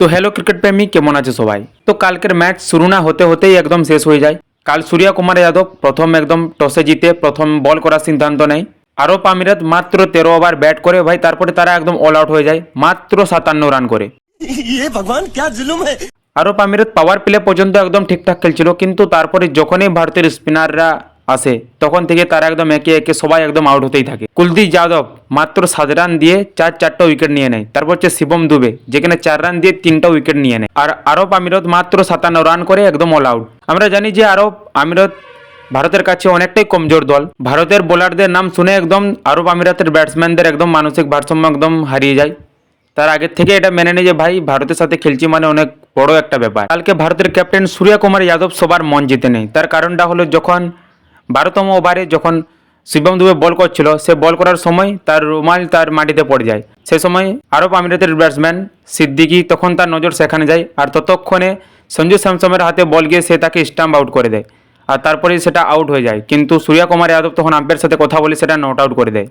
তো hello cricket প্রেমী কেমন আছে সবাই? তো কালকের ম্যাচ শুরু না হতে হতেই একদম শেষ হয়ে যায়। কাল সূর্য কুমার যাদব প্রথম একদম টসে জিতে প্রথম বল করার সিদ্ধান্ত নেয়। আরও পামিরাত মাত্র তেরো ওভার ব্যাট করে ভাই তারপরে তারা একদম অল আউট হয়ে যায় মাত্র সাতান্ন রান করে। আরও পামিরাত পাওয়ার প্লে পর্যন্ত একদম ঠিকঠাক খেলছিল কিন্তু তারপরে যখনই ভারতের স্পিনাররা আসে, তখন থেকে তারা একদম একে একে সবাই একদম আউট হতেই থাকে। কুলদীপ যাদব মাত্র সাত রান দিয়ে চার, চারটা উইকেট নিয়ে নেয়। তারপর হচ্ছে শিবম দুবে, যেখানে চার রান দিয়ে তিনটা উইকেট নিয়ে নেয়। আর আরব আমিরত মাত্র সাতান্ন রান করে একদম অল আউট আমরা জানি যে আরব আমিরত ভারতের কাছে অনেকটাই কমজোর দল। ভারতের বোলারদের নাম শুনে একদম আরব আমিরাতের ব্যাটসম্যানদের একদম মানসিক ভারসাম্য একদম হারিয়ে যায়। তার আগে থেকে এটা মেনে নেয় যে, ভাই, ভারতের সাথে খেলছি মানে অনেক বড় একটা ব্যাপার। কালকে ভারতের ক্যাপ্টেন সূর্য কুমার যাদব সবার মন জিতে নেই তার কারণটা হলো যখন বারোতম ওভারে যখন শিবম দুবে বল করছিল, সে বল করার সময় তার রুমাল তার মাটিতে পড়ে যায়। সে সময় আরব আমিরাতের ব্যাটসম্যান সিদ্দিকি তখন তার নজর সেখানে যায় আর ততক্ষণে সঞ্জু স্যামসমের হাতে বল গিয়ে সে তাকে স্টাম্প আউট করে দেয়। আর তারপরে সেটা আউট হয়ে যায়। কিন্তু সূর্যা কুমার যাদব তখন আম্পের সাথে কথা বলে সেটা নট আউট করে দেয়।